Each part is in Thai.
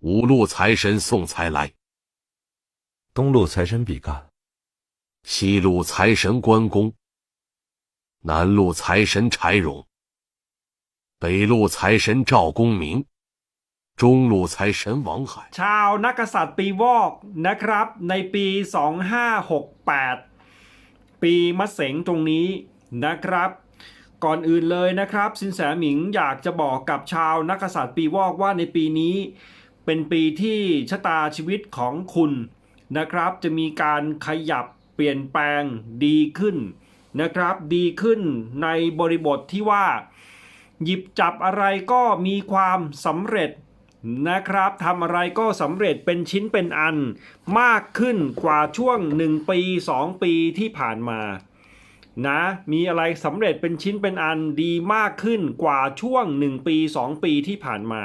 五路财神送财来，东路财神比干，西路财神关公，南路财神柴荣，北路财神赵公明，中路财神王海。 ชาวนักกษัตริย์ปีวอกนะครับ ในปี 2568 ปีมะเสงตรงนี้นะครับ ก่อนอื่นเลยนะครับสินแสหมิงอยากจะบอกกับชาวนักกษัตริย์ปีวอกว่าในปีนี้ เป็นปีที่ชะตาชีวิตของคุณนะครับ จะมีการขยับเปลี่ยนแปลงดีขึ้นนะครับ ดีขึ้นในบริบทที่ว่า หยิบจับอะไรก็มีความสำเร็จนะครับทำอะไรก็สำเร็จเป็นชิ้นเป็นอันมากขึ้นกว่าช่วง 1 ปี 2 ปีที่ผ่านมานะมีอะไรสำเร็จเป็นชิ้นเป็นอันดีมากขึ้นกว่าช่วง 1 ปี 2 ปีที่ผ่านมา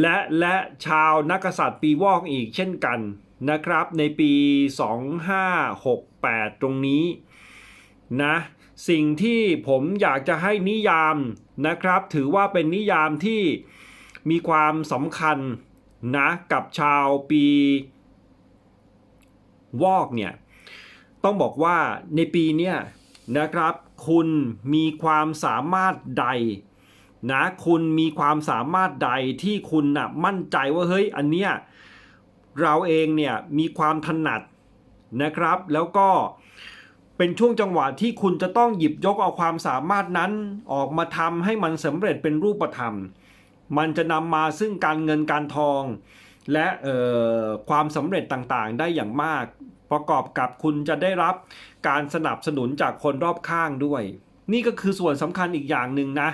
และและชาวนักกษัตริย์ปีวอกอีกเช่นกันนะครับ ในปี 2568 ตรงนี้นะสิ่งที่ผมอยากจะให้นิยามนะครับ ถือว่าเป็นนิยามที่มีความสำคัญนะกับชาวปีวอกเนี่ยต้องบอกว่าในปีเนี้ยนะครับ คุณมีความสามารถใด นะคุณมีความสามารถใดที่คุณนะ่ะมั่นใจว่าเฮ้ยอันเนี้ยเราเองเนี่ยมีความถนัดนะครับ แล้วก็เป็นช่วงจังหวะที่คุณจะต้องหยิบยกเอาความสามารถนั้นออกมาทำให้มันสำเร็จเป็นรูปธรรม มันจะนำมาซึ่งการเงินการทอง และเอ่อความสำเร็จต่างๆ ได้อย่างมาก ประกอบกับคุณจะได้รับการสนับสนุนจากคนรอบข้างด้วย นี่ก็คือส่วนสำคัญอีกอย่างหนึ่งนะ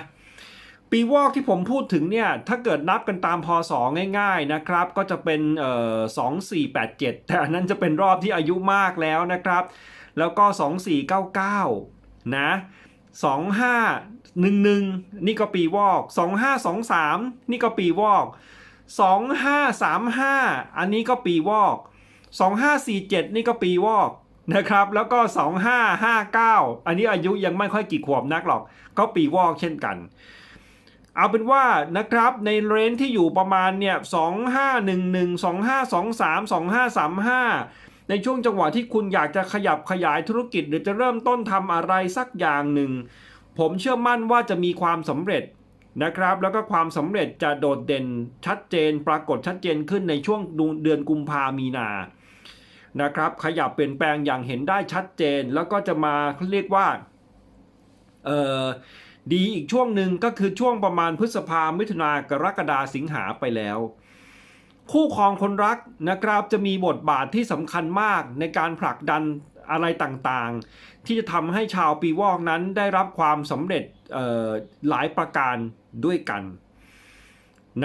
ปีวอกที่ผมพูดถึงเนี่ย ถ้าเกิดนับกันตามพศง่ายๆนะครับ ก็จะเป็นเอ่อ2487 แต่อันนั้นจะเป็นรอบที่อายุมากแล้วนะครับ แล้วก็ 2499 นะ 2511 นี่ก็ปีวอก 2523 นี่ก็ปีวอก 2535 อันนี้ก็ปีวอก 2547 นี่ก็ปีวอกนะครับ แล้วก็ 2559 อันนี้อายุยังไม่ค่อยกี่ขวบนักหรอก ก็ปีวอกเช่นกัน เอาเป็นว่านะครับในเรนที่อยู่ประมาณเนี่ย2511 2523 2535 ในช่วงจังหวะที่คุณอยากจะขยับขยายธุรกิจ หรือจะเริ่มต้นทำอะไรสักอย่างหนึ่ง ผมเชื่อมั่นว่าจะมีความสำเร็จนะครับ แล้วก็ความสำเร็จจะโดดเด่นชัดเจนปรากฏชัดเจนขึ้นในช่วงเดือนกุมภามีนานะครับ ขยับเปลี่ยนแปลงอย่างเห็นได้ชัดเจน แล้วก็จะมาเขาเรียกว่าเอ่อ ดีอีกช่วงหนึ่งก็คือช่วงประมาณพฤษภามิถุนากรกฎาสิงหาไปแล้ว คู่ครองคนรักนะครับจะมีบทบาทที่สำคัญมากในการผลักดันอะไรต่างๆ ที่จะทำให้ชาวปีวอกนั้นได้รับความสำเร็จหลายประการด้วยกัน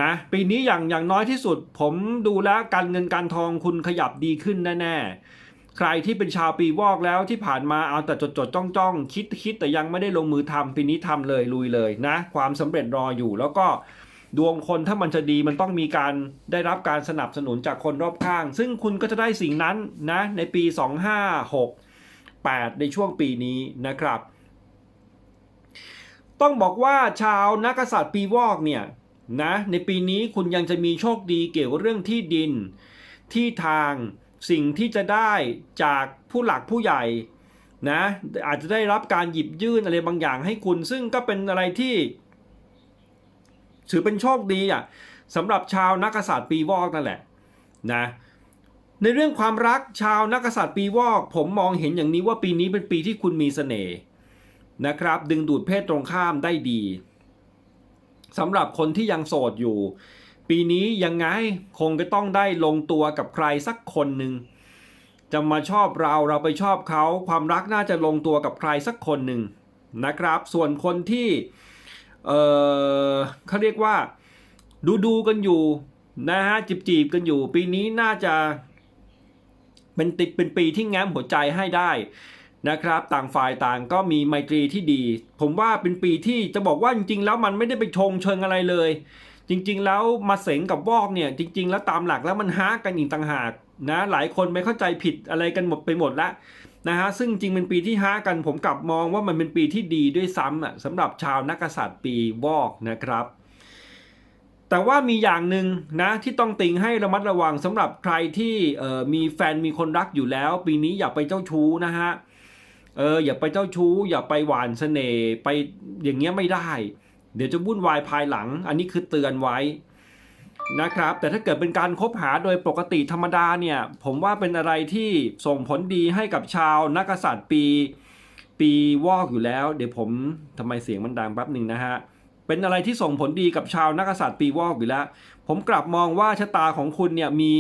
นะปีนี้อย่างอย่างน้อยที่สุดผมดูแล้วการเงินการทองคุณขยับดีขึ้นแน่ๆ ใครที่เป็นชาวปีวอกแล้วที่ผ่านมาเอาแต่จดจดจ้องจ้องคิดคิดแต่ยังไม่ได้ลงมือทำปีนี้ทำเลยลุยเลยนะ ความสำเร็จรออยู่แล้วก็ดวงคนถ้ามันจะดีมันต้องมีการได้รับการสนับสนุนจากคนรอบข้าง ซึ่งคุณก็จะได้สิ่งนั้นนะ ในปี 2568ในช่วงปีนี้นะครับ ต้องบอกว่าชาวนักกษัตริย์ปีวอกเนี่ยนะในปีนี้คุณยังจะมีโชคดีเกี่ยวกับเรื่องที่ดินที่ทาง สิ่งที่จะได้จากผู้หลักผู้ใหญ่นะอาจจะได้รับการหยิบยื่นอะไรบางอย่างให้คุณ ซึ่งก็เป็นอะไรที่ ถือเป็นโชคดีอะสำหรับชาวนักษัตริย์ปีวอกนั่นแหละนะในเรื่องความรักชาวนักษัตริย์ปีวอก ผมมองเห็นอย่างนี้ว่าปีนี้เป็นปีที่คุณมีเสน่ห์นะครับ ดึงดูดเพศตรงข้ามได้ดีสำหรับคนที่ยังโสดอยู่ ปีนี้ยังไงคงจะต้องได้ลงตัวกับใครสักคนหนึ่งจะมาชอบเราเราไปชอบเขาความรักน่าจะลงตัวกับใครสักคนหนึ่งนะครับ ส่วนคนที่เออเขาเรียกว่าดูดูกันอยู่นะฮะจีบจีบกันอยู่ ปีนี้น่าจะเป็นติดเป็นปีที่แง้มหัวใจให้ได้นะครับ ต่างฝ่ายต่างก็มีไมตรีที่ดี ผมว่าเป็นปีที่จะบอกว่าจริงๆ แล้วมันไม่ได้ไปชงเชิงอะไรเลย จริงๆ แล้วมาเสงกับวอกเนี่ย จริง ๆ แล้วตามหลักแล้วมันฮากันอีกต่างหากนะหลายคนไม่เข้าใจผิดอะไรกันหมดไปหมดละนะฮะซึ่งจริงเป็นปีที่ห้ากันผมกลับมองว่ามันเป็นปีที่ดีด้วยซ้ำอะสำหรับชาวนักกษัตริย์ปีวอกนะครับแต่ว่ามีอย่างหนึ่งนะที่ต้องติงให้ระมัดระวังสำหรับใครที่มีแฟนมีคนรักอยู่แล้ว ปีนี้อย่าไปเจ้าชู้นะฮะเอออย่าไปเจ้าชู้ อย่าไปหวานเสน่ห์ไปอย่างเงี้ยไม่ได้ เดี๋ยวจะวุ่นวายภายหลัง อันนี้คือเตือนไว้นะครับ แต่ถ้าเกิดเป็นการคบหาโดยปกติธรรมดาเนี่ย ผมว่าเป็นอะไรที่ส่งผลดีให้กับชาวนักกษัตริย์ปี ปีวอกอยู่แล้ว เดี๋ยวผมทำไมเสียงมันดังแป๊บหนึ่งนะฮะ เป็นอะไรที่ส่งผลดีกับชาวนักกษัตริย์ปีวอกอยู่แล้ว ผมกลับมองว่าชะตาของคุณเนี่ยมี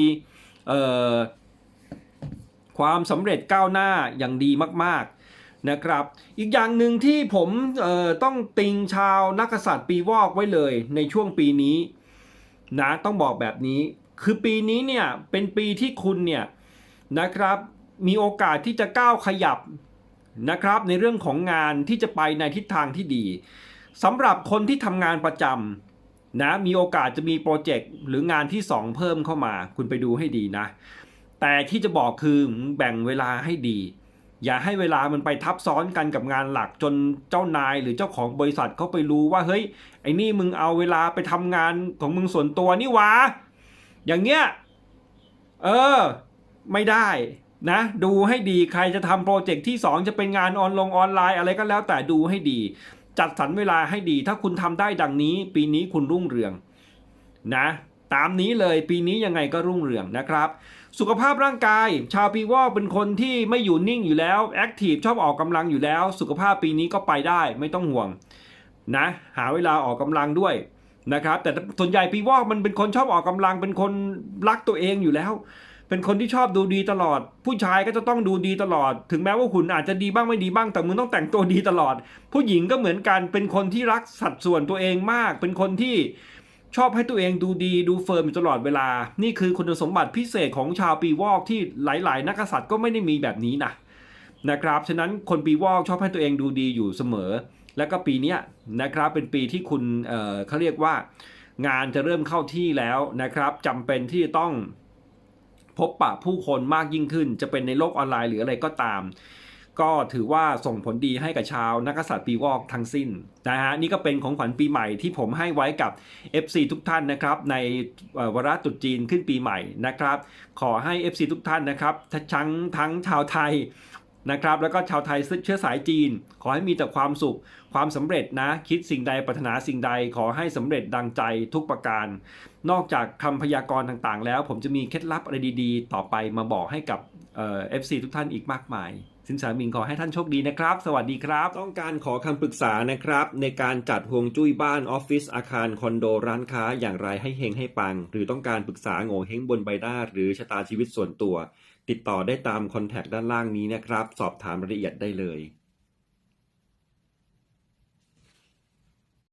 ความสำเร็จก้าวหน้าอย่างดีมากๆ นะครับ อีกอย่างหนึ่งที่ผมต้องติงชาวนักกษัตริย์ปีวอกไว้เลยในช่วงปีนี้นะต้องบอกแบบนี้ คือปีนี้เนี่ยเป็นปีที่คุณเนี่ยนะครับมีโอกาสที่จะก้าวขยับนะครับ ในเรื่องของงานที่จะไปในทิศทางที่ดีสำหรับคนที่ทำงานประจำนะมีโอกาสจะมีโปรเจกต์หรืองานที่ 2 เพิ่มเข้ามา คุณไปดูให้ดีนะ แต่ที่จะบอกคือแบ่งเวลาให้ดี อย่าให้เวลามันไปทับซ้อนกันกับงานหลักจนเจ้านายหรือเจ้าของบริษัทเขาไปรู้ว่าเฮ้ยไอ้นี่มึงเอาเวลาไปทำงานของมึงส่วนตัวนี่วะอย่างเงี้ยเออ ไม่ได้นะ ดูให้ดีใครจะทำโปรเจกต์ที่ 2 จะเป็นงานออนลงออนไลน์อะไรก็แล้วแต่ดูให้ดี จัดสรรเวลาให้ดี ถ้าคุณทำได้ดังนี้ ปีนี้คุณรุ่งเรืองนะ ตามนี้เลยปีนี้ยังไงก็รุ่งเรืองนะครับ สุขภาพร่างกาย ชาวปีวอกเป็นคนที่ไม่อยู่นิ่งอยู่แล้วแอคทีฟชอบออกกำลังอยู่แล้ว สุขภาพปีนี้ก็ไปได้ไม่ต้องห่วงนะหาเวลาออกกำลังด้วยนะครับ แต่ส่วนใหญ่ปีวอกมันเป็นคนชอบออกกำลัง เป็นคนรักตัวเองอยู่แล้ว เป็นคนที่ชอบดูดีตลอด ผู้ชายก็จะต้องดูดีตลอด ถึงแม้ว่าหุ่นอาจจะดีบ้างไม่ดีบ้างแต่มึงต้องแต่งตัวดีตลอด ผู้หญิงก็เหมือนกันเป็นคนที่รักสัดส่วนตัวเองมาก เป็นคนที่ ชอบให้ตัวเองดูดีดูเฟิร์มอยู่ตลอดเวลา นี่คือคุณสมบัติพิเศษของชาวปีวอกที่หลาย ๆ นักษัตริย์ก็ไม่ได้มีแบบนี้นะนะครับ ฉะนั้นคนปีวอกชอบให้ตัวเองดูดีอยู่เสมอ แล้วก็ปีนี้นะครับเป็นปีที่คุณเเขาเรียกว่างานจะเริ่มเข้าที่แล้วนะครับจำเป็นที่จะต้องพบปะผู้คนมากยิ่งขึ้น จะเป็นในโลกออนไลน์หรืออะไรก็ตาม ก็ถือว่าส่งผลดีให้กับชาวนักษัตริย์ปีวอกทั้งสิ้นนะฮะนี่ก็เป็นของขวัญปีใหม่ที่ผมให้ไว้กับ FC ทุกท่านนะครับ ในวาระตรุษจีนขึ้นปีใหม่นะครับ ขอให้ FC ทุกท่านนะครับทั้งทั้งชาวไทยนะครับแล้วก็ชาวไทยเชื้อสายจีน ขอให้มีแต่ความสุข ความสำเร็จนะ คิดสิ่งใดปรารถนาสิ่งใด ขอให้สำเร็จดังใจทุกประการ นอกจากคำพยากรณ์ต่างๆ แล้ว ผมจะมีเคล็ดลับอะไรดีๆ ต่อไปมาบอกให้กับเอฟซีทุกท่านอีกมากมาย สินสามิงขอให้ท่านโชคดีนะครับ สวัสดีครับ ต้องการขอคำปรึกษานะครับ ในการจัดฮวงจุ้ยบ้านออฟฟิศอาคารคอนโดร้านค้าอย่างไรให้เฮงให้ปัง หรือต้องการปรึกษาโง่เฮงบนใบหน้า หรือชะตาชีวิตส่วนตัว ติดต่อได้ตามคอนแทคด้านล่างนี้นะครับ สอบถามรายละเอียดได้เลย